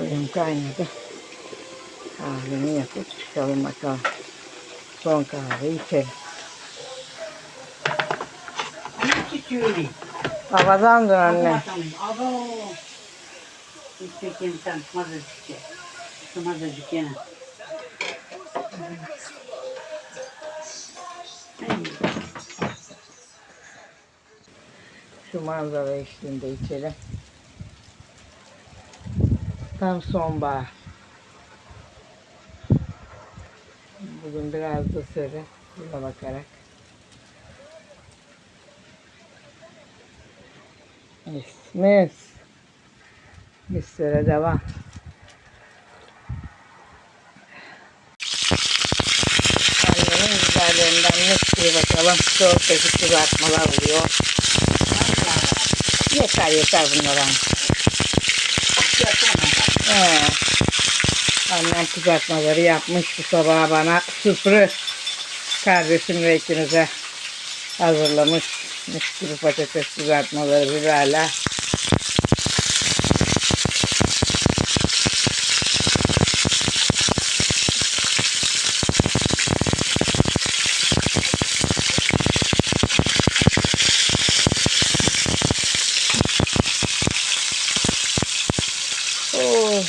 Suyum kaynadı. Kahvemi yapıp çıkalım bakalım. Son kahve içelim. Çiçeği. Havadandır anne. Abo. Çiçeğin sen mazıcık. Şu mazıcık yine. Şu manzara eşliğinde içelim. Tam sonbahar. Bugün biraz da serin. Buna bakarak. Mis mis. Mislere devam. Annemin güzellerinden mis gibi bakalım. Çok çeşit kızartmalar oluyor. Yeter yeter bunlara. Annem kızartmaları yapmış bu sabah bana sürpriz. Kardeşim ve ikinize hazırlamış. Mis gibi patates kızartmaları biberler. Oh.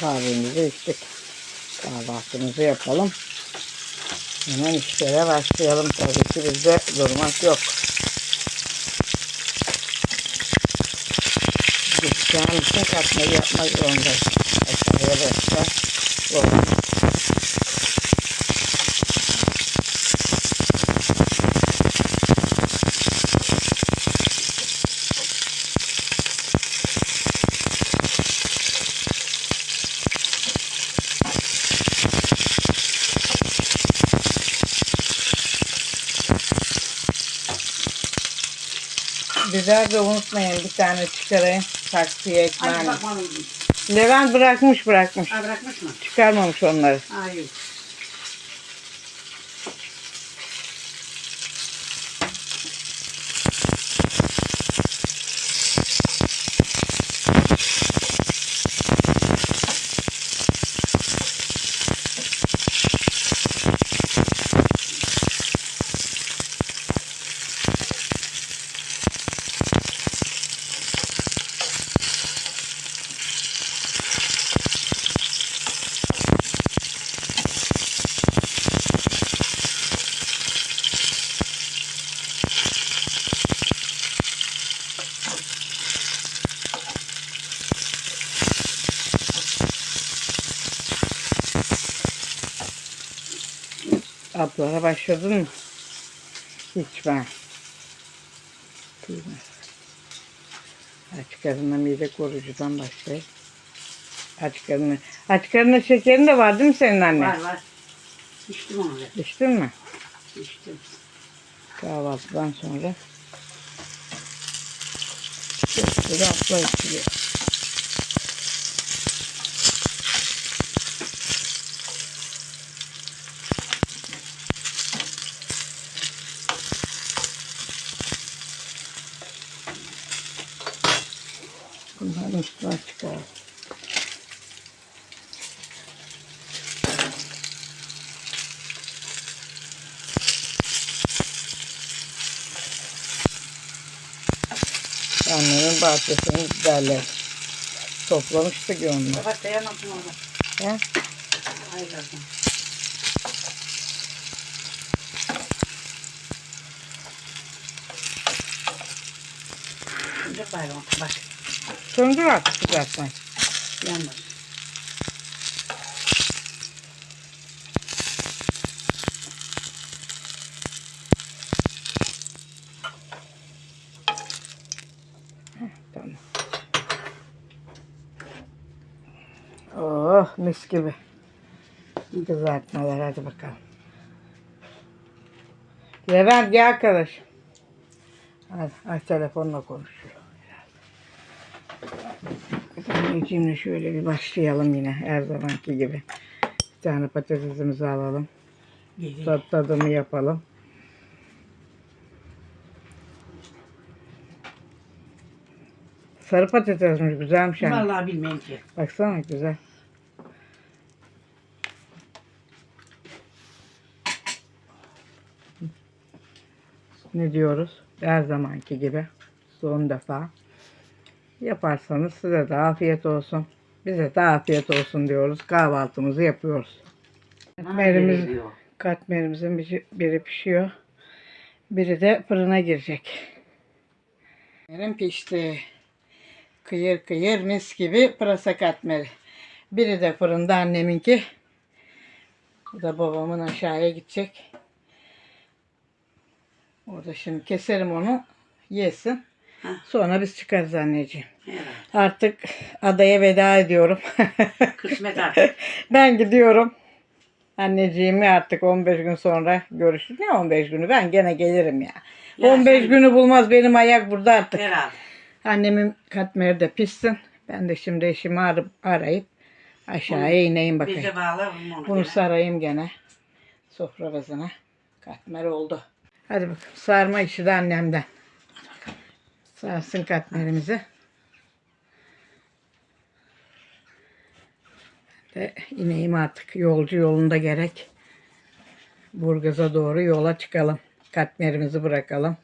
Kahvemizi içtik. Kahvaltımızı yapalım. Hemen işlere başlayalım. Tabii ki bizde durmak yok. İçin katmayı yapmak zorundayız. Aşağıya başla. Doğru. Biber de unutmayın bir tane çıkarayım. Hadi ekmeğini. bakalım. Levent bırakmış bırakmış. Ha bırakmış mı? Çıkarmamış onları. Hayır. Ablara başladın mı? Hiç ben. Aç karnına mide korucudan başlayayım. Aç karnına. Aç karnına şekerin de var değil mi senin anne? Var var. İçtim onu da. İçtin mi? İçtim. Kahvaltıdan sonra. Da abla içiliyor. Annemin bahçesini derler. Toplamıştık ya onları. Bak dayanamam orada. He? Hayır lazım. Şimdi bayram. Bak. Söndür artık. Yanmaz. Tamam. Oh mis gibi. Kızartmalar hadi bakalım. Levent gel arkadaş. Hadi aç telefonla konuşuyor. İncimle şöyle bir başlayalım yine her zamanki gibi. Bir tane patatesimizi alalım. Tat, tadımı yapalım. Sarı patatesmiş güzelmiş yani. Vallahi bilmem ki. Baksana güzel. Ne diyoruz? Her zamanki gibi. Son defa yaparsanız size de afiyet olsun. Bize de afiyet olsun diyoruz. Kahvaltımızı yapıyoruz. Katmerimiz, katmerimizin biri, pişiyor. Biri de fırına girecek. Katmerim pişti. Kıyır kıyır mis gibi pırasa katmeri. Biri de fırında anneminki. Bu da babamın aşağıya gidecek. Orada şimdi keserim onu. Yesin. Sonra biz çıkarız anneciğim. Herhalde. Artık adaya veda ediyorum. Kısmet artık. ben gidiyorum. Anneciğimi artık 15 gün sonra görüşürüz. Ne 15 günü? Ben gene gelirim ya. Ya 15 sen- günü bulmaz benim ayak burada artık. Herhalde. Annemin katmeri de pişsin. Ben de şimdi eşimi arayıp, arayıp aşağıya ineyim bakayım. Bize bağlı onu. Bunu gene. sarayım gene. Sofra bezine. Katmer oldu. Hadi bakalım. Sarma işi de annemden. Sarsın katmerimizi. Ben de ineyim artık. Yolcu yolunda gerek. Burgaz'a doğru yola çıkalım. Katmerimizi bırakalım.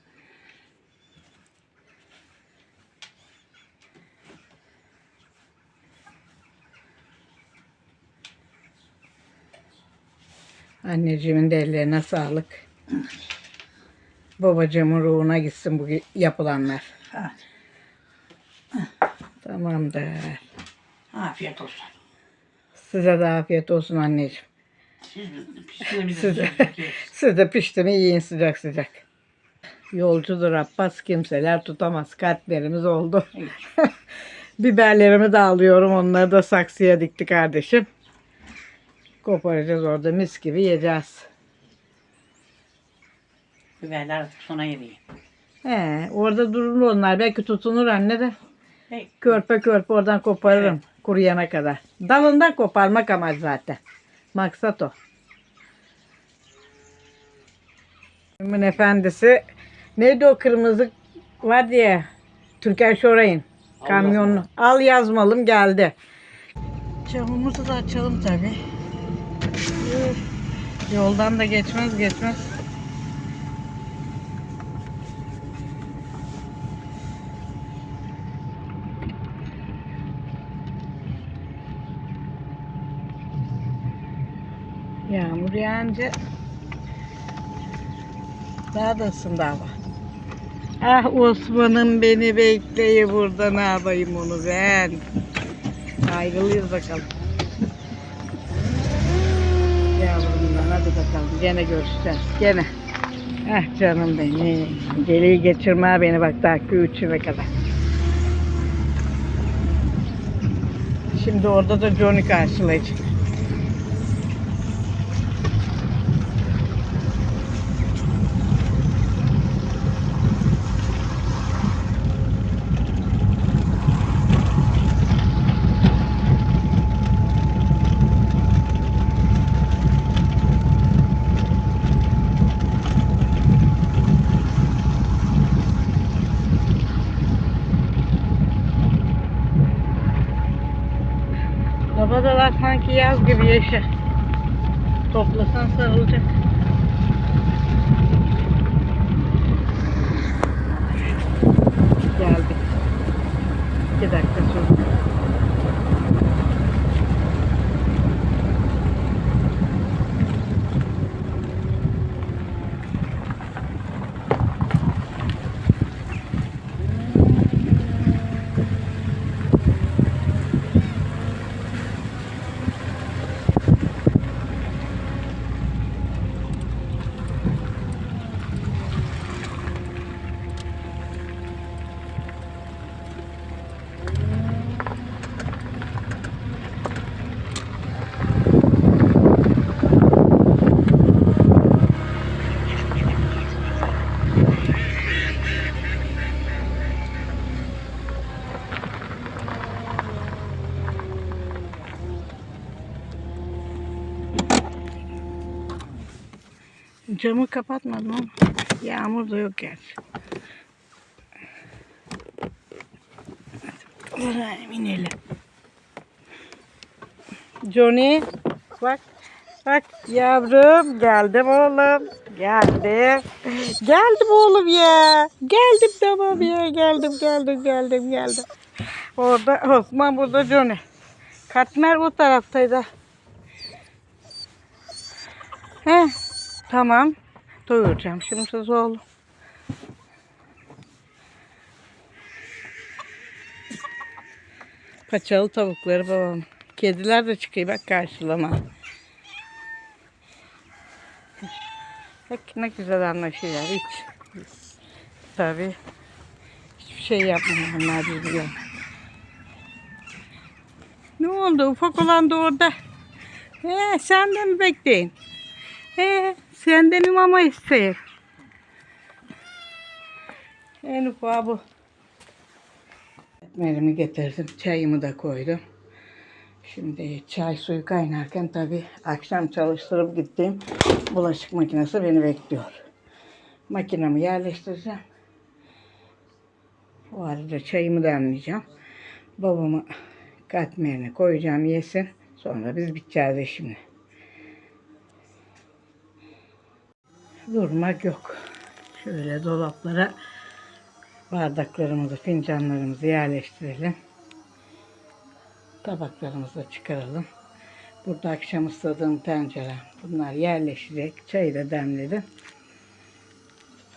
Anneciğimin de ellerine sağlık. Babacığımın ruhuna gitsin bu yapılanlar. Ha, Tamamdır. Afiyet olsun. Size de afiyet olsun anneciğim. Siz, siz bize Size. söyleyeceksiniz. Siz de pişti mi yiyin sıcak sıcak. Yolcudur Abbas kimseler tutamaz. Katmerimiz oldu. Biberlerimi de alıyorum. Onları da saksıya dikti kardeşim. Koparacağız orada mis gibi yiyeceğiz. Biberler artık sona eriyor. He, orada durur onlar. Belki tutunur anne de. Hey, Körpe körpe oradan koparırım kuruyana kadar. Dalından koparmak amaç zaten. Maksat o. Kimin efendisi neydi o kırmızı var diye Türker Şoray'ın kamyonunu al yazmalım geldi. Camımızı da açalım tabi. Yoldan da geçmez geçmez. Yağmur yağınca daha da ısındı hava. Ah Osman'ım beni bekleyi burada ne yapayım onu ben. Ayrılıyoruz bakalım. Yavrumdan hadi bakalım gene görüşeceğiz gene. Ah canım benim. Geliyi geçirme beni bak daha üçüne kadar. Şimdi orada da Johnny karşılayacak. Yeşil. Toplasan sarılacak. Camı kapatmadım ama yağmur da yok gerçi. Efendim inelim. Johnny bak bak yavrum geldim oğlum geldim. Geldim oğlum ya geldim tamam ya geldim geldim geldim geldim. Orada Osman burada Johnny. Katmer bu taraftaydı. He tamam doyuracağım şimdi siz oğlum Paçalı tavukları babam. Kediler de çıkıyor bak karşılama. Bak ne güzel anlaşıyorlar hiç. Tabii. Hiçbir şey yapmıyor onlar birbirine. Ne oldu? Ufak olan da orada. He, sen de mi bekleyin? He, sen de mi mama isteyin? En ufağı bu. Getirdim. Çayımı da koydum. Şimdi çay suyu kaynarken tabii akşam çalıştırıp gittiğim bulaşık makinesi beni bekliyor. Makinemi yerleştireceğim. O arada çayımı demleyeceğim. Babamı katmerine koyacağım yesin. Sonra biz biteceğiz şimdi. Durmak yok. Şöyle dolaplara bardaklarımızı, fincanlarımızı yerleştirelim. Tabaklarımızı da çıkaralım. Burada akşam ısladığım tencere. Bunlar yerleşecek. Çayı da demledim.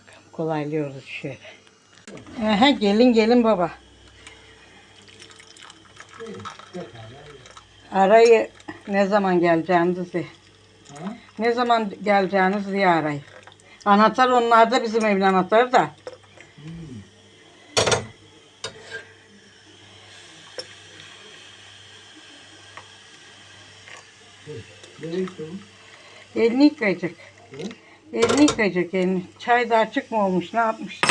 Bakalım kolaylıyoruz şöyle. Aha, gelin gelin baba. Arayı ne zaman geleceğinizi. Ne zaman geleceğiniz diye arayı. Anahtar onlarda bizim evin anahtarı da. Elini yıkayacak. Elini yıkayacak elini. Çay da açık mı olmuş ne yapmış?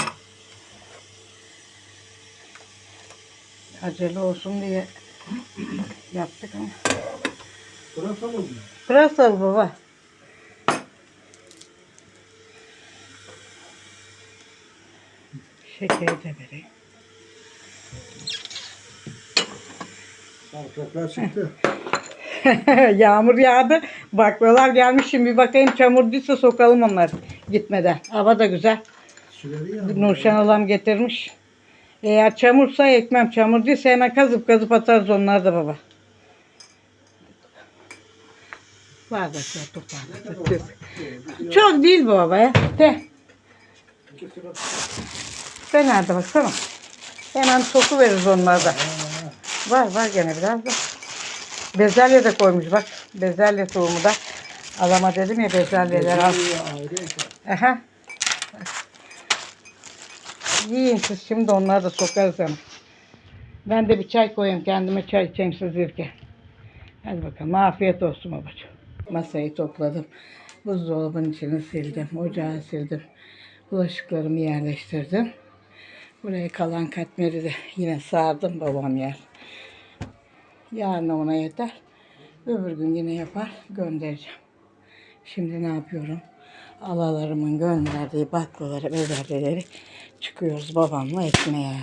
Acele olsun diye yaptık ama. Pırasa mı? Pırasalı baba. Şekeri de vereyim. Salçaklar çıktı. Yağmur yağdı. Baklalar gelmiş. Şimdi bir bakayım çamurduysa sokalım onları gitmeden. Hava da güzel. Nurşen alam getirmiş. Eğer çamursa ekmem. Çamur değilse hemen kazıp kazıp atarız onları da baba. Bardaklar toparladık. Çok değil bu baba ya. De. Sen nerede baksana. Hemen soku veririz onları da. Var var gene biraz da. Bezelye de koymuş bak. Bezelye tohumu da. Alama dedim ya bezelyeler al. Aha. Yiyin siz şimdi onları da sokarız hemen. Ben de bir çay koyayım kendime çay içeyim siz yerken. Hadi bakalım afiyet olsun babacığım. Masayı topladım. Buzdolabının içini sildim. Ocağı sildim. Bulaşıklarımı yerleştirdim. Buraya kalan katmeri de yine sardım babam yer. Yarın ona yeter. Öbür gün yine yapar göndereceğim. Şimdi ne yapıyorum? Alalarımın gönderdiği baklaları, bezelyeleri çıkıyoruz babamla ekmeğe.